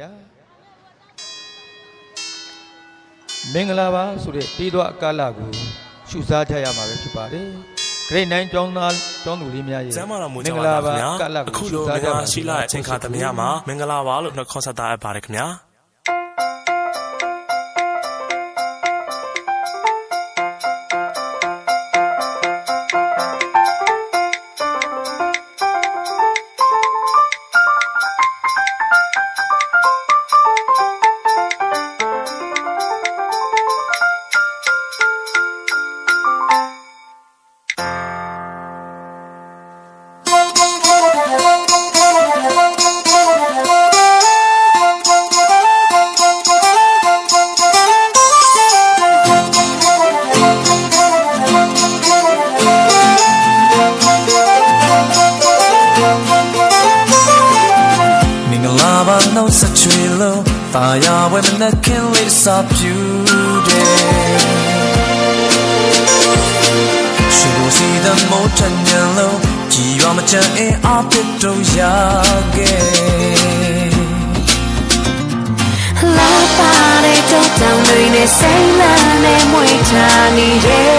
ဗျာမင်္ဂလာပါဆိုတဲ့တေးတော်အကလကိုရှုစားကြရမှာပဲဖြစ်ပါတယ်ဂရိတ်9ကျောင်းသားကျောင်းသူလေးများရဲ့ကျမ်းမာတော်မူမကြင်္ဂပါလာလားပါခင်ဗျာအကလအကိုခုရှုလိုမစားင်္ဂကြလာပါရှိလာတဲ့အချိန်ခါသမယမှာမင်္ဂလာပါလို့နှုတ်ခေါ်ဆက်တာအပ်ပါတယ်ခင်ဗျာ လို့တာယာဝဲမနဲ့ခင်လေးစာပြူတယ်ရှိလို့စီတဲ့မိုးထညံလို့ကြည်ရမချမ်းအင်းအပစ်တော့ရခဲ့လာပါတဲ့ကြောင့်တောင်တွေနဲ့စိတ်လန်းနဲ့မွေးထားနေရဲ့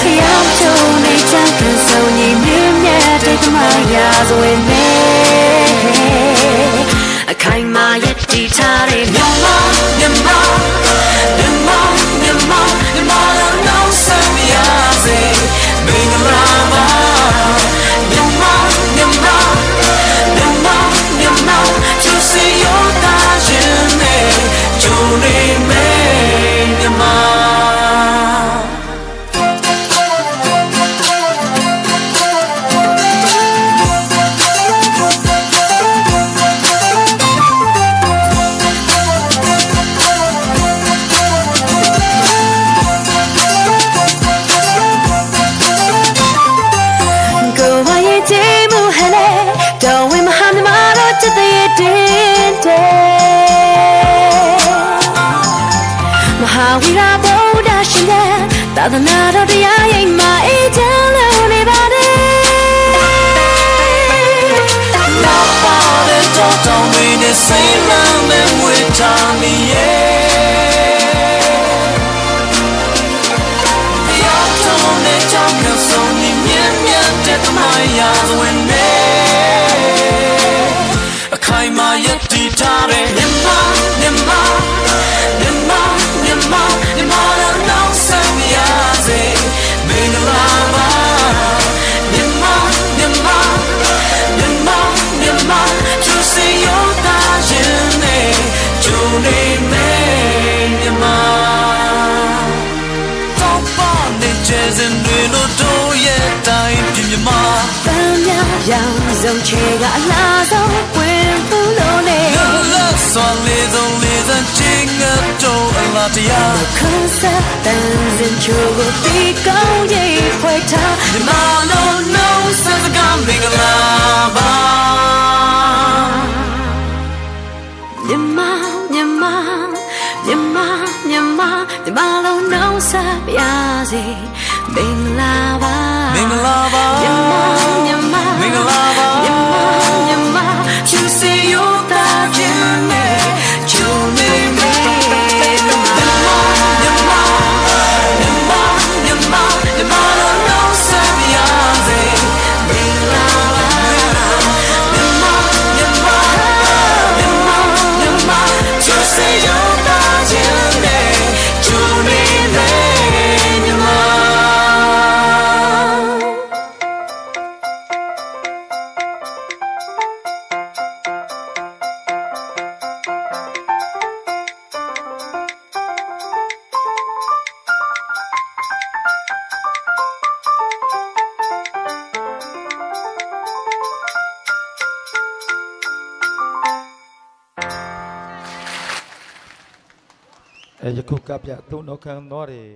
ဖျောက်ချုံနေချမ်းကန်ဆုံးညီမြင့်မြတ်တဲ့ကမရာဇဝင်နဲ့ အခိုင်မာရည်တည်ထားတဲ့မြန်မာမြန်မာ ဝီရဗုဒ္ဓရှင်တဲ့သာသနာတော်တရားရိပ်မှာအေးချမ်းလို့နေပါတယ်နောက်ပါတဲ့တော့တောင်းတွေနဲ့စိတ်လမ်းနဲ့မွေးထားနေရဲ့ နေမယ်မြန်မာတော့ပါနေချေစင်တွေလို့တို့ရဲ့တိုင်းပြည်မြမာပန်းများရောင်စုံချေကအလားဆုံးဝင်ဖူးလို့လေလောလောစွာလေးစုံလေးစံချင်းငတ်တော့အလားတရားခန်းစားတန်စင်ချိုးကိုတီကောင်းရေးခွဲထားဒီမာလုံးလုံးစစကမင်္ဂလာ စားပြစေမင်္ဂလာပါ ယခုကပြသုံးတော်ခံတော်တဲ့